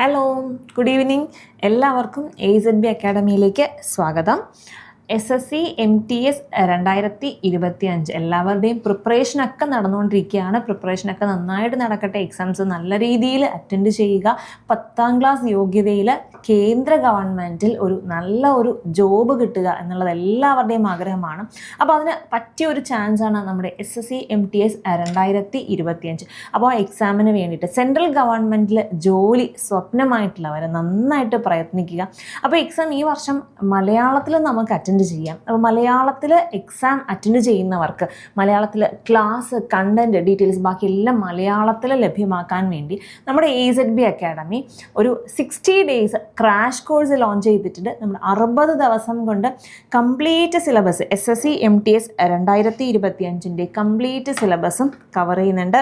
Hello good evening എല്ലാവർക്കും A Z B അക്കാഡമിയിലേക്ക് സ്വാഗതം. S S C M T S രണ്ടായിരത്തി ഇരുപത്തി അഞ്ച് എല്ലാവരുടെയും പ്രിപ്പറേഷനൊക്കെ നടന്നുകൊണ്ടിരിക്കുകയാണ്. പ്രിപ്പറേഷനൊക്കെ നന്നായിട്ട് നടക്കട്ടെ. എക്സാംസ് നല്ല രീതിയിൽ അറ്റൻഡ് ചെയ്യുക. പത്താം ക്ലാസ് യോഗ്യതയിൽ കേന്ദ്ര ഗവൺമെന്റിൽ ഒരു നല്ല ഒരു ജോബ് കിട്ടുക എന്നുള്ളത് എല്ലാവരുടെയും ആഗ്രഹമാണ്. അപ്പോൾ അതിന് പറ്റിയ ഒരു ചാൻസാണ് നമ്മുടെ S S C M T S രണ്ടായിരത്തി ഇരുപത്തിയഞ്ച് അപ്പോൾ ആ എക്സാമിന് വേണ്ടിയിട്ട് സെൻട്രൽ ഗവൺമെന്റിൽ ജോലി സ്വപ്നമായിട്ടുള്ളവരെ നന്നായിട്ട് പ്രയത്നിക്കുക. അപ്പോൾ എക്സാം ഈ വർഷം മലയാളത്തിൽ നമുക്ക് അറ്റൻഡ് ചെയ്യാം. അപ്പോൾ മലയാളത്തിൽ എക്സാം അറ്റൻഡ് ചെയ്യുന്നവർക്ക് മലയാളത്തിൽ ക്ലാസ് കണ്ടന്റ് ഡീറ്റെയിൽസ് ബാക്കി എല്ലാം മലയാളത്തിൽ ലഭ്യമാക്കാൻ വേണ്ടി നമ്മുടെ എ സെഡ് ബി അക്കാഡമി ഒരു sixty days crash course launch ചെയ്തിട്ടുണ്ട്. നമ്മൾ അറുപത് ദിവസം കൊണ്ട് complete syllabus S S C M T S രണ്ടായിരത്തി ഇരുപത്തി അഞ്ചിന്റെ കംപ്ലീറ്റ് സിലബസും കവർ ചെയ്യുന്നുണ്ട്.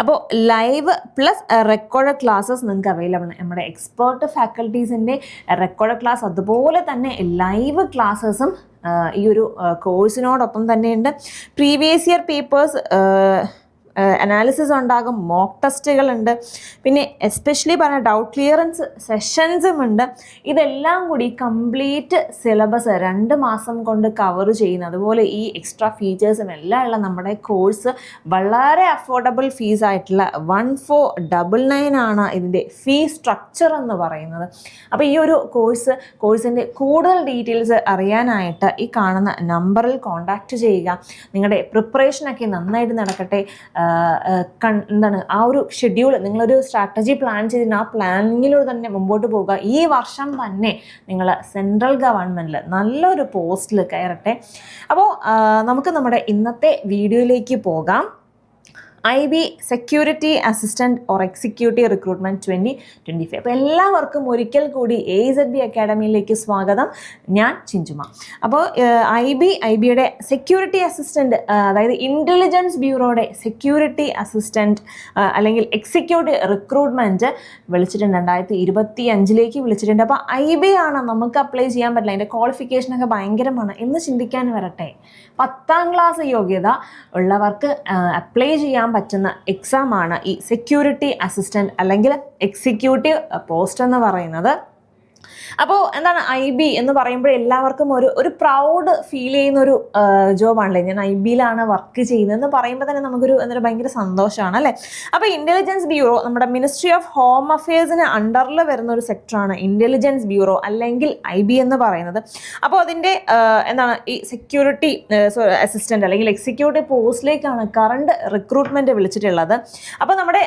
അപ്പോൾ ലൈവ് പ്ലസ് റെക്കോർഡ് ക്ലാസ്സസ് നിങ്ങൾക്ക് അവൈലബിൾ ആണ്. നമ്മുടെ എക്സ്പേർട്ട് ഫാക്കൽറ്റീസിന്റെ റെക്കോർഡ് ക്ലാസ് അതുപോലെ തന്നെ ലൈവ് ക്ലാസ്സസും ഈ ഒരു കോഴ്സിനോടൊപ്പം തന്നെയുണ്ട് പ്രീവിയസ് ഇയർ പേപ്പേഴ്സ് അനാലിസിസ് ഉണ്ടാകും മോക്ക് ടെസ്റ്റുകളുണ്ട് പിന്നെ എസ്പെഷ്യലി പറഞ്ഞ ഡൗട്ട് ക്ലിയറൻസ് സെഷൻസും ഉണ്ട്. ഇതെല്ലാം കൂടി കംപ്ലീറ്റ് സിലബസ് രണ്ട് മാസം കൊണ്ട് കവർ ചെയ്യുന്ന അതുപോലെ ഈ എക്സ്ട്രാ ഫീച്ചേഴ്സും എല്ലാം ഉള്ള നമ്മുടെ കോഴ്സ് വളരെ അഫോർഡബിൾ ഫീസ് ആയിട്ടുള്ള വൺ ഫോർ ഡബിൾ നയൻ ആണ് ഇതിന്റെ ഫീ സ്ട്രക്ചർ എന്ന് പറയുന്നത്. അപ്പോൾ ഈ ഒരു കോഴ്സ് കോഴ്സിന്റെ കൂടുതൽ ഡീറ്റെയിൽസ് അറിയാനായിട്ട് ഈ കാണുന്ന നമ്പറിൽ കോൺടാക്റ്റ് ചെയ്യുക. നിങ്ങളുടെ പ്രിപ്പറേഷനൊക്കെ നന്നായിട്ട് നടക്കട്ടെ. എന്താണ് ആ ഒരു ഷെഡ്യൂൾ നിങ്ങളൊരു സ്ട്രാറ്റജി പ്ലാൻ ചെയ്തിട്ട് ആ പ്ലാനിങ്ങിലൂടെ തന്നെ മുമ്പോട്ട് പോകുക ഈ വർഷം തന്നെ നിങ്ങൾ സെൻട്രൽ ഗവൺമെന്റിൽ നല്ലൊരു പോസ്റ്റിൽ കയറട്ടെ. അപ്പോൾ നമുക്ക് നമ്മുടെ ഇന്നത്തെ വീഡിയോയിലേക്ക് പോകാം. I B security assistant or executive recruitment twenty twenty five. അപ്പോൾ എല്ലാവർക്കും ഒരിക്കൽ കൂടി എ ഇസഡ് ബി അക്കാഡമിയിലേക്ക് സ്വാഗതം. ഞാൻ ചിഞ്ചുമ. അപ്പോൾ ഐ ബി ഐ ബിയുടെ സെക്യൂരിറ്റി അസിസ്റ്റന്റ് അതായത് ഇന്റലിജൻസ് ബ്യൂറോയുടെ സെക്യൂരിറ്റി അസിസ്റ്റന്റ് അല്ലെങ്കിൽ എക്സിക്യൂട്ടീവ് റിക്രൂട്ട്മെന്റ് വിളിച്ചിട്ടുണ്ട്. രണ്ടായിരത്തി ഇരുപത്തി അഞ്ചിലേക്ക് വിളിച്ചിട്ടുണ്ട്. അപ്പോൾ ഐ ബി ആണ് നമുക്ക് അപ്ലൈ ചെയ്യാൻ പറ്റില്ല. അതിന്റെ ക്വാളിഫിക്കേഷനൊക്കെ ഭയങ്കരമാണ്. എന്ന് ചിന്തിക്കാൻ വരട്ടെ. പത്താം ക്ലാസ് യോഗ്യത ഉള്ളവർക്ക് അപ്ലൈ ചെയ്യാൻ പറ്റുന്ന എക്സാമാണ് ഈ സെക്യൂരിറ്റി അസിസ്റ്റന്റ് അല്ലെങ്കിൽ എക്സിക്യൂട്ടീവ് പോസ്റ്റ് എന്ന് പറയുന്നത്. അപ്പോൾ എന്താണ് ഐ ബി എന്ന് പറയുമ്പോൾ എല്ലാവർക്കും ഒരു ഒരു പ്രൗഡ് ഫീൽ ചെയ്യുന്ന ഒരു ജോബാണല്ലേ? ഞാൻ ഐ ബിയിലാണ് വർക്ക് ചെയ്യുന്നതെന്ന് പറയുമ്പോൾ തന്നെ നമുക്കൊരു എന്താ ഭയങ്കര സന്തോഷമാണ് അല്ലേ? അപ്പോൾ ഇന്റലിജൻസ് ബ്യൂറോ നമ്മുടെ മിനിസ്ട്രി ഓഫ് ഹോം അഫയേഴ്സിന് അണ്ടറിൽ വരുന്ന ഒരു സെക്ടറാണ് ഇന്റലിജൻസ് ബ്യൂറോ അല്ലെങ്കിൽ ഐ ബി എന്ന് പറയുന്നത്. അപ്പോൾ അതിന്റെ എന്താണ് ഈ സെക്യൂരിറ്റി അസിസ്റ്റന്റ് അല്ലെങ്കിൽ എക്സിക്യൂട്ടീവ് പോസ്റ്റിലേക്കാണ് കറണ്ട് റിക്രൂട്ട്മെന്റ് വിളിച്ചിട്ടുള്ളത്. അപ്പോൾ നമ്മുടെ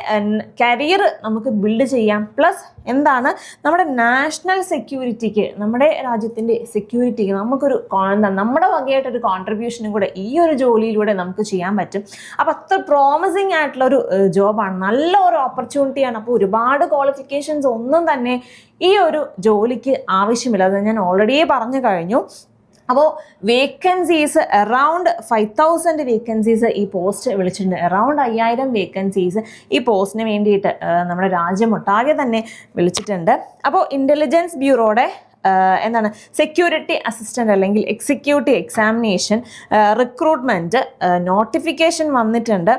കരിയർ നമുക്ക് ബിൽഡ് ചെയ്യാം. പ്ലസ് എന്താണ്? നമ്മുടെ നാഷണൽ സെക്യൂരിറ്റിക്ക് നമ്മുടെ രാജ്യത്തിന്റെ സെക്യൂരിറ്റിക്ക് നമുക്കൊരു നമ്മുടെ വകയായിട്ടൊരു കോൺട്രിബ്യൂഷനും കൂടെ ഈ ഒരു ജോലിയിലൂടെ നമുക്ക് ചെയ്യാൻ പറ്റും. അപ്പോൾ അത്ര പ്രോമിസിങ് ആയിട്ടുള്ള ഒരു ജോബാണ് നല്ല ഒരു ഓപ്പർച്യൂണിറ്റിയാണ് അപ്പോൾ ഒരുപാട് ക്വാളിഫിക്കേഷൻസ് ഒന്നും തന്നെ ഈ ഒരു ജോലിക്ക് ആവശ്യമില്ല. അത് ഞാൻ ഓൾറെഡി പറഞ്ഞു കഴിഞ്ഞു. അപ്പോൾ vacancies around five thousand vacancies ഈ പോസ്റ്റ് വിളിച്ചിട്ടുണ്ട്. അറൗണ്ട് അയ്യായിരം വേക്കൻസീസ് ഈ പോസ്റ്റിന് വേണ്ടിയിട്ട് നമ്മുടെ രാജ്യമൊട്ടാകെ തന്നെ വിളിച്ചിട്ടുണ്ട്. അപ്പോൾ ഇന്റലിജൻസ് ബ്യൂറോയുടെ എന്താണ്? സെക്യൂരിറ്റി അസിസ്റ്റന്റ് അല്ലെങ്കിൽ എക്സിക്യൂട്ടീവ് എക്സാമിനേഷൻ റിക്രൂട്ട്മെന്റ് നോട്ടിഫിക്കേഷൻ വന്നിട്ടുണ്ട്.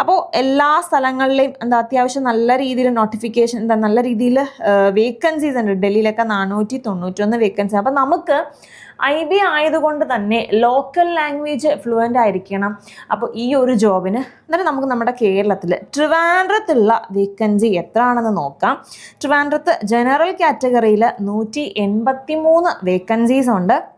അപ്പോൾ എല്ലാ സ്ഥലങ്ങളിലെയും എന്താ അത്യാവശ്യം നല്ല രീതിയിൽ നോട്ടിഫിക്കേഷൻ എന്താ നല്ല രീതിയിൽ വേക്കൻസീസ് ഉണ്ട്. ഡൽഹിയിലൊക്കെ നാനൂറ്റി തൊണ്ണൂറ്റൊന്ന് വേക്കൻസി അപ്പോൾ നമുക്ക് ഐ ബി ആയതുകൊണ്ട് തന്നെ ലോക്കൽ ലാംഗ്വേജ് ഫ്ലുവന്റ് ആയിരിക്കണം. അപ്പോൾ ഈ ഒരു ജോബിന് എന്നിട്ട് നമുക്ക് നമ്മുടെ കേരളത്തിൽ ട്രിവാൻഡ്രത്തുള്ള വേക്കൻസി എത്രയാണെന്ന് നോക്കാം. ട്രിവാൻഡ്രത്ത് ജനറൽ കാറ്റഗറിയിൽ നൂറ്റി എൺപത്തി മൂന്ന് വേക്കൻസീസ് ഉണ്ട്.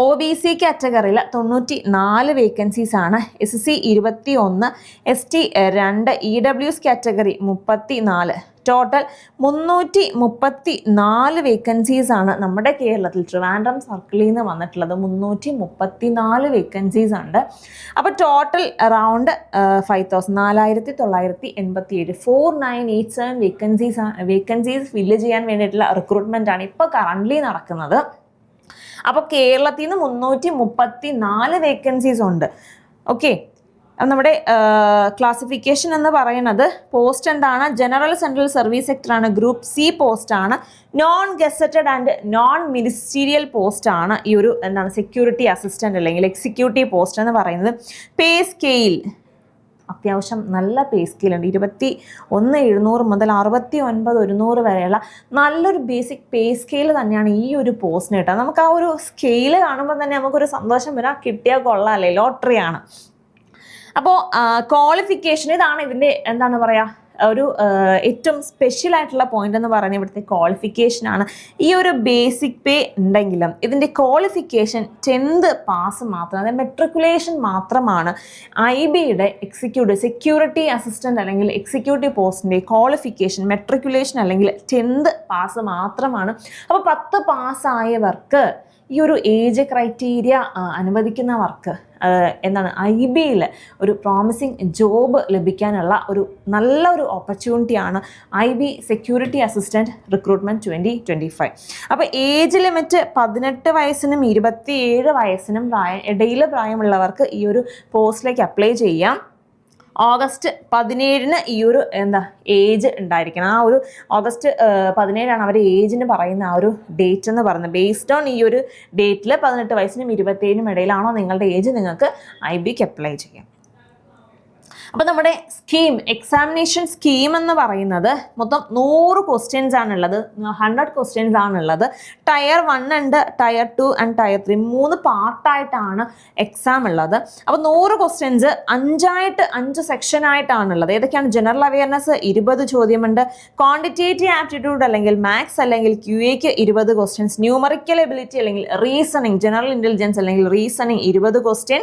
ഒ ബി സി കാറ്റഗറിയിൽ തൊണ്ണൂറ്റി നാല് വേക്കൻസീസ് ആണ്. എസ് സി ഇരുപത്തി ഒന്ന് എസ് ടി രണ്ട് ഇ ഡബ്ല്യു എസ് കാറ്റഗറി മുപ്പത്തി നാല് ടോട്ടൽ മുന്നൂറ്റി മുപ്പത്തി നാല് വേക്കൻസീസ് ആണ് നമ്മുടെ കേരളത്തിൽ ട്രിവാൻഡ്രം സർക്കിളിൽ നിന്ന് വന്നിട്ടുള്ളത്. മുന്നൂറ്റി മുപ്പത്തി നാല് വേക്കൻസീസ് ഉണ്ട്. അപ്പോൾ ടോട്ടൽ അറൗണ്ട് ഫൈവ് തൗസൻഡ് നാലായിരത്തി തൊള്ളായിരത്തി എൺപത്തി ഏഴ് four nine eight seven vacancies vacancies fill ചെയ്യാൻ വേണ്ടിയിട്ടുള്ള റിക്രൂട്ട്മെന്റ് ആണ് ഇപ്പോൾ കറന്റ്ലി നടക്കുന്നത്. അപ്പോൾ കേരളത്തിൽ നിന്ന് മുന്നൂറ്റി മുപ്പത്തി നാല് വേക്കൻസീസ് ഉണ്ട് ഓക്കെ നമ്മുടെ ക്ലാസിഫിക്കേഷൻ എന്ന് പറയുന്നത് പോസ്റ്റ് എന്താണ്? ജനറൽ സെൻട്രൽ സർവീസ് സെക്ടറാണ് ഗ്രൂപ്പ് സി പോസ്റ്റ് ആണ്. Non gazetted and non ministerial post ആണ് ഈ ഒരു എന്താണ് സെക്യൂരിറ്റി അസിസ്റ്റന്റ് അല്ലെങ്കിൽ എക്സിക്യൂട്ടീവ് പോസ്റ്റ് എന്ന് പറയുന്നത്. പേ സ്കെയിൽ അത്യാവശ്യം നല്ല പേ സ്കെയിലുണ്ട് ഇരുപത്തി ഒന്ന് എഴുന്നൂറ് മുതൽ അറുപത്തി ഒൻപത് ഒരുന്നൂറ് വരെയുള്ള നല്ലൊരു ബേസിക് പേ സ്കെയിൽ തന്നെയാണ് ഈ ഒരു പോസ്റ്റിന് കിട്ടുക. നമുക്ക് ആ ഒരു സ്കെയിൽ കാണുമ്പോൾ തന്നെ നമുക്കൊരു സന്തോഷം വരാം. കിട്ടിയാൽ കൊള്ളാമല്ലേ ലോട്ടറിയാണ് അപ്പോൾ ക്വാളിഫിക്കേഷൻ ഇതാണ് ഇതിന്റെ എന്താണ് പറയുക ഒരു ഏറ്റവും സ്പെഷ്യൽ ആയിട്ടുള്ള പോയിന്റ് എന്ന് പറയുന്നത് ഇവിടുത്തെ ക്വാളിഫിക്കേഷൻ ആണ്. ഈ ഒരു ബേസിക് പേ ഉണ്ടെങ്കിലും ഇതിന്റെ ക്വാളിഫിക്കേഷൻ ടെൻത്ത് പാസ് മാത്രം അതായത് മെട്രിക്കുലേഷൻ മാത്രമാണ് ഐ ബിയുടെ എക്സിക്യൂട്ടീവ് സെക്യൂരിറ്റി അസിസ്റ്റന്റ് അല്ലെങ്കിൽ എക്സിക്യൂട്ടീവ് പോസ്റ്റിന്റെ ക്വാളിഫിക്കേഷൻ മെട്രിക്കുലേഷൻ അല്ലെങ്കിൽ ടെൻത്ത് പാസ് മാത്രമാണ്. അപ്പോൾ പത്ത് പാസ്സായവർക്ക് ഈ ഒരു ഏജ് ക്രൈറ്റീരിയ അനുവദിക്കുന്നവർക്ക് വർക്ക് എന്താണ് ഐ ബിയിൽ ഒരു പ്രോമിസിങ് ജോബ് ലഭിക്കാനുള്ള ഒരു നല്ല ഒരു ഓപ്പർച്യൂണിറ്റിയാണ് I B security assistant recruitment twenty twenty five അപ്പോൾ ഏജ് ലിമിറ്റ് പതിനെട്ട് വയസ്സിനും ഇരുപത്തിയേഴ് വയസ്സിനും പ്രായം ഇടയിൽ പ്രായമുള്ളവർക്ക് ഈ ഒരു പോസ്റ്റിലേക്ക് അപ്ലൈ ചെയ്യാം. ഓഗസ്റ്റ് പതിനേഴിന് ഈ ഒരു എന്താ ഏജ് ഉണ്ടായിരിക്കണം. ആ ഒരു ഓഗസ്റ്റ് പതിനേഴാണ് അവർ ഏജിന് പറയുന്ന ആ ഒരു ഡേറ്റ് എന്ന് പറയുന്നത്. ബേസ്ഡ് ഓൺ ഈ ഒരു ഡേറ്റിൽ പതിനെട്ട് വയസ്സിനും ഇരുപത്തേഴിനും ഇടയിലാണോ നിങ്ങളുടെ ഏജ് നിങ്ങൾക്ക് ഐ ബിക്ക് അപ്ലൈ ചെയ്യാം. അപ്പോൾ നമ്മുടെ സ്കീം എക്സാമിനേഷൻ സ്കീം എന്ന് പറയുന്നത് മൊത്തം നൂറ് ക്വസ്റ്റ്യൻസ് ആണുള്ളത് ഹൺഡ്രഡ് ക്വസ്റ്റ്യൻസ് ആണുള്ളത്. ടയർ വൺ ഉണ്ട് tier two and tier three മൂന്ന് പാർട്ടായിട്ടാണ് എക്സാം ഉള്ളത്. അപ്പോൾ നൂറ് ക്വസ്റ്റ്യൻസ് അഞ്ചായിട്ട് അഞ്ച് സെക്ഷൻ ആയിട്ടാണുള്ളത്. ഏതൊക്കെയാണ്? ജനറൽ അവയർനെസ് ഇരുപത് ചോദ്യമുണ്ട്. ക്വാണ്ടിറ്റേറ്റീവ് ആപ്റ്റിറ്റ്യൂഡ് അല്ലെങ്കിൽ മാത്സ് അല്ലെങ്കിൽ ക്യു എക്ക് ഇരുപത് ക്വസ്റ്റ്യൻസ് ന്യൂമറിക്കൽ എബിലിറ്റി അല്ലെങ്കിൽ റീസണിങ് ജനറൽ ഇന്റലിജൻസ് അല്ലെങ്കിൽ റീസണിങ് ഇരുപത് ക്വസ്റ്റ്യൻ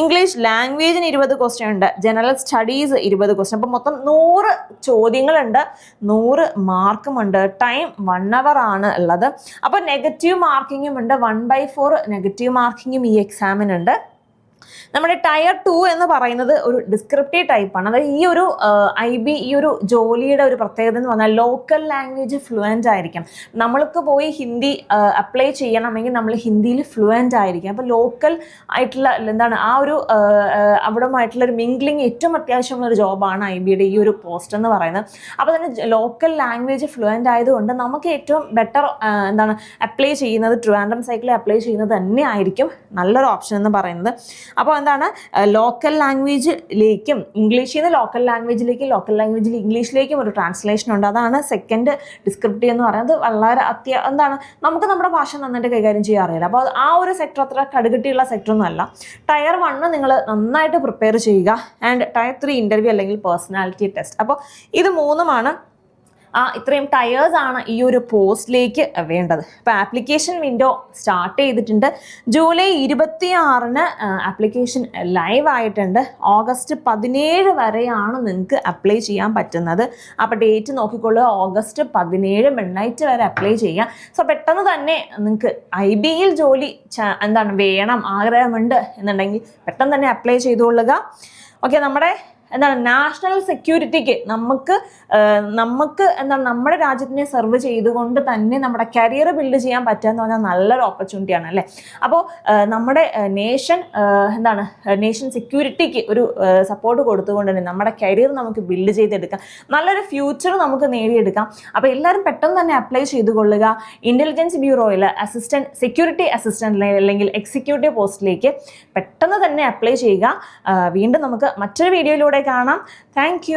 ഇംഗ്ലീഷ് ലാംഗ്വേജിന് ഇരുപത് ക്വസ്റ്റ്യൻ ഉണ്ട്. ജനറൽ സ്റ്റഡീസ് ഇരുപത് ക്വസ്റ്റ്യൻ അപ്പം മൊത്തം നൂറ് ചോദ്യങ്ങളുണ്ട്. നൂറ് മാർക്കുമുണ്ട്. ടൈം വൺ അവർ ആണ് ഉള്ളത്. അപ്പോൾ നെഗറ്റീവ് മാർക്കിങ്ങും ഉണ്ട്. വൺ ബൈ ഫോർ നെഗറ്റീവ് മാർക്കിങ്ങും ഈ എക്സാമിനുണ്ട് നമ്മുടെ ടയർ ടു എന്ന് പറയുന്നത് ഒരു ഡിസ്ക്രിപ്റ്റീവ് ടൈപ്പാണ് അതായത് ഈ ഒരു ഐ ബി ഈ ഒരു ജോലിയുടെ ഒരു പ്രത്യേകത എന്ന് പറഞ്ഞാൽ ലോക്കൽ ലാംഗ്വേജ് ഫ്ലുവന്റ് ആയിരിക്കും. നമ്മൾക്ക് പോയി ഹിന്ദി അപ്ലൈ ചെയ്യണമെങ്കിൽ നമ്മൾ ഹിന്ദിയിൽ ഫ്ലുവന്റ് ആയിരിക്കും. അപ്പോൾ ലോക്കൽ ആയിട്ടുള്ള എന്താണ് ആ ഒരു അവിടമായിട്ടുള്ള ഒരു മിംഗ്ലിംഗ് ഏറ്റവും അത്യാവശ്യമുള്ള ഒരു ജോബാണ് ഐ ബിയുടെ ഈ ഒരു പോസ്റ്റ് എന്ന് പറയുന്നത്. അപ്പോൾ തന്നെ ലോക്കൽ ലാംഗ്വേജ് ഫ്ലുവന്റ് ആയതുകൊണ്ട് നമുക്ക് ഏറ്റവും ബെറ്റർ എന്താണ് അപ്ലൈ ചെയ്യുന്നത് ട്രിവാൻഡ്രം സൈക്കിളിൽ അപ്ലൈ ചെയ്യുന്നത് തന്നെ ആയിരിക്കും. നല്ലൊരു ഓപ്ഷൻ എന്ന് പറയുന്നത്. അപ്പോൾ എന്താണ് ലോക്കൽ ലാംഗ്വേജിലേക്കും ഇംഗ്ലീഷിൽ നിന്ന് ലോക്കൽ ലാംഗ്വേജിലേക്കും ലോക്കൽ ലാംഗ്വേജിൽ ഇംഗ്ലീഷിലേക്കും ഒരു ട്രാൻസ്ലേഷൻ ഉണ്ട്. അതാണ് സെക്കൻഡ് ഡിസ്ക്രിപ്റ്റീവ് എന്ന് പറയുന്നത്. വളരെ അത്യ എന്താണ് നമുക്ക് നമ്മുടെ ഭാഷ നന്നായിട്ട് കൈകാര്യം ചെയ്യാൻ അറിയില്ല അപ്പോൾ ആ ഒരു സെക്ടർ അത്ര കടുകട്ടിയുള്ള സെക്ടർ ഒന്നുമല്ല ടയർ വണ്ണ് നിങ്ങൾ നന്നായിട്ട് പ്രിപ്പയർ ചെയ്യുക. ആൻഡ് ടയർ ത്രീ ഇന്റർവ്യൂ അല്ലെങ്കിൽ പേഴ്സണാലിറ്റി ടെസ്റ്റ് അപ്പോൾ ഇത് മൂന്നുമാണ്. ആ ഇത്രയും ടയേഴ്സ് ആണ് ഈ ഒരു പോസ്റ്റിലേക്ക് വേണ്ടത്. അപ്പോൾ ആപ്ലിക്കേഷൻ വിൻഡോ സ്റ്റാർട്ട് ചെയ്തിട്ടുണ്ട്. ജൂലൈ ഇരുപത്തി ആറിന് ആപ്ലിക്കേഷൻ ലൈവ് ആയിട്ടുണ്ട്. ഓഗസ്റ്റ് പതിനേഴ് വരെയാണ് നിങ്ങൾക്ക് അപ്ലൈ ചെയ്യാൻ പറ്റുന്നത്. അപ്പോൾ ഡേറ്റ് നോക്കിക്കൊള്ളുക. ഓഗസ്റ്റ് പതിനേഴ് മിഡ്നൈറ്റ് വരെ അപ്ലൈ ചെയ്യാം സോ പെട്ടെന്ന് തന്നെ നിങ്ങൾക്ക് ഐ ബിയിൽ ജോലി എന്താണ് വേണം ആഗ്രഹമുണ്ട് എന്നുണ്ടെങ്കിൽ പെട്ടെന്ന് തന്നെ അപ്ലൈ ചെയ്തുകൊള്ളുക. ഓക്കെ നമ്മുടെ എന്താണ് നാഷണൽ സെക്യൂരിറ്റിക്ക് നമുക്ക് നമുക്ക് എന്താണ് നമ്മുടെ രാജ്യത്തിനെ സെർവ് ചെയ്തുകൊണ്ട് തന്നെ നമ്മുടെ കരിയർ ബിൽഡ് ചെയ്യാൻ പറ്റുക എന്ന് പറഞ്ഞാൽ നല്ലൊരു ഓപ്പർച്യൂണിറ്റിയാണ് അല്ലേ? അപ്പോൾ നമ്മുടെ നേഷൻ എന്താണ് നേഷൻ സെക്യൂരിറ്റിക്ക് ഒരു സപ്പോർട്ട് കൊടുത്തുകൊണ്ട് തന്നെ നമ്മുടെ കരിയർ നമുക്ക് ബിൽഡ് ചെയ്തെടുക്കാം. നല്ലൊരു ഫ്യൂച്ചർ നമുക്ക് നേടിയെടുക്കാം. അപ്പോൾ എല്ലാവരും പെട്ടെന്ന് തന്നെ അപ്ലൈ ചെയ്തുകൊള്ളുക. ഇന്റലിജൻസ് ബ്യൂറോയിൽ അസിസ്റ്റന്റ് സെക്യൂരിറ്റി അസിസ്റ്റന്റിലെ അല്ലെങ്കിൽ എക്സിക്യൂട്ടീവ് പോസ്റ്റിലേക്ക് പെട്ടെന്ന് തന്നെ അപ്ലൈ ചെയ്യുക. വീണ്ടും നമുക്ക് മറ്റൊരു വീഡിയോയിലൂടെ കാണാം. താങ്ക്